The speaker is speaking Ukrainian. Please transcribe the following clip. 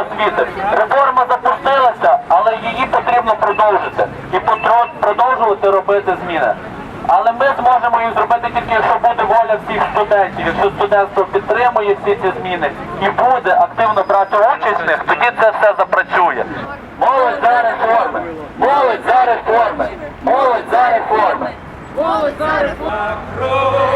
освіти. Реформа запустилася, але її потрібно продовжити і продовжувати робити зміни. Але ми зможемо їх зробити тільки, якщо буде воля всіх студентів, якщо студентство підтримує всі ці зміни і буде активно брати участь в них, тоді це все запрацює. Молодь за реформи! Молодь за реформи! Молодь за реформи! Молодь за реформу.